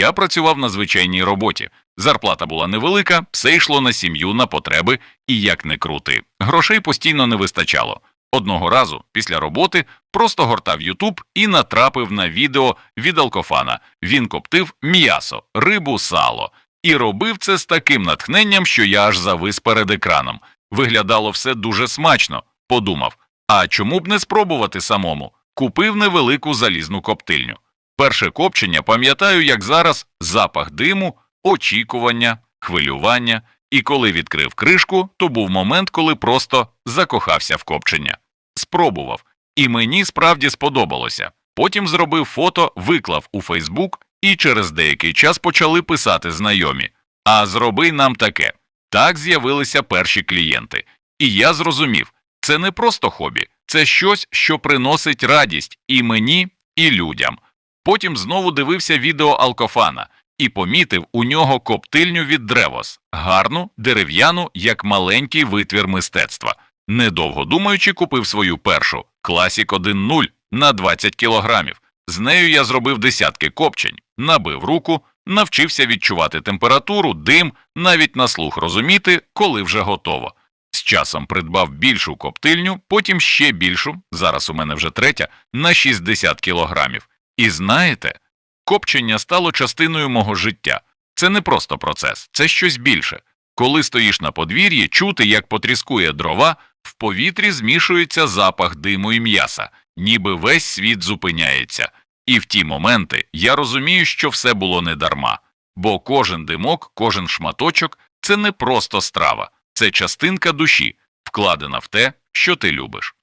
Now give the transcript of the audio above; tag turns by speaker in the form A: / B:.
A: Я працював на звичайній роботі. Зарплата була невелика, все йшло на сім'ю, на потреби, і як не крути. Грошей постійно не вистачало. Одного разу, після роботи, просто гортав Ютуб і натрапив на відео від алкофана. Він коптив м'ясо, рибу, сало. І робив це з таким натхненням, що я аж завис перед екраном. Виглядало все дуже смачно. Подумав, а чому б не спробувати самому? Купив невелику залізну коптильню. Перше копчення пам'ятаю, як зараз запах диму, очікування, хвилювання, і коли відкрив кришку, то був момент, коли просто закохався в копчення. Спробував, і мені справді сподобалося. Потім зробив фото, виклав у Фейсбук, і через деякий час почали писати знайомі. А зроби нам таке. Так з'явилися перші клієнти. І я зрозумів, це не просто хобі, це щось, що приносить радість і мені, і людям. Потім знову дивився відео Алкофана і помітив у нього коптильню від Древос, гарну, дерев'яну, як маленький витвір мистецтва. Недовго думаючи, купив свою першу Classic 1.0 на 20 кілограмів. З нею я зробив десятки копчень, набив руку, навчився відчувати температуру, дим, навіть на слух розуміти, коли вже готово. З часом придбав більшу коптильню, потім ще більшу, зараз у мене вже третя, на 60 кілограмів. І знаєте, копчення стало частиною мого життя. Це не просто процес, це щось більше. Коли стоїш на подвір'ї, чути, як потріскує дрова, в повітрі змішується запах диму і м'яса, ніби весь світ зупиняється. І в ті моменти я розумію, що все було не дарма, бо кожен димок, кожен шматочок це не просто страва, це частинка душі, вкладена в те, що ти любиш.